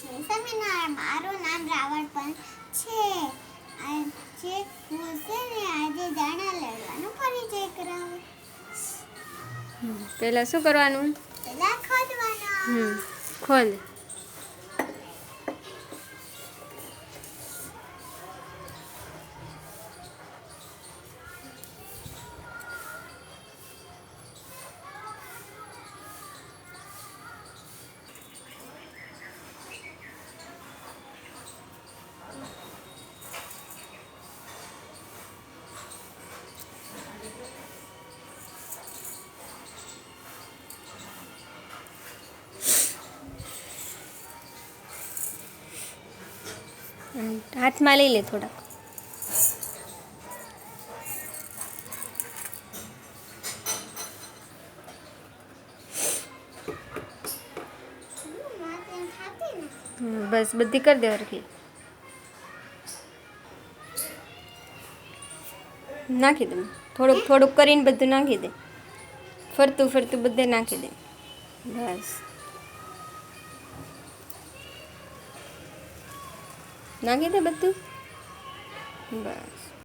જય સ્વામિનારાયણ મારું નામ રાવણ પણ છે આજે હું છે ને આજે દાણા લડવાનો પરિચય કરાવું પહેલાં શું કરવાનું પહેલાં ખોદવાનું હમ ખોદ અને હાથમાં લઈ લે થોડું સુમતીન થાતી ના બસ બધી કરી દેવરખી નાખી દે થોડું થોડું કરીને બધું નાખી દે ફરતું ફરતું બધું નાખી દે બસ નાખી દે બધું બસ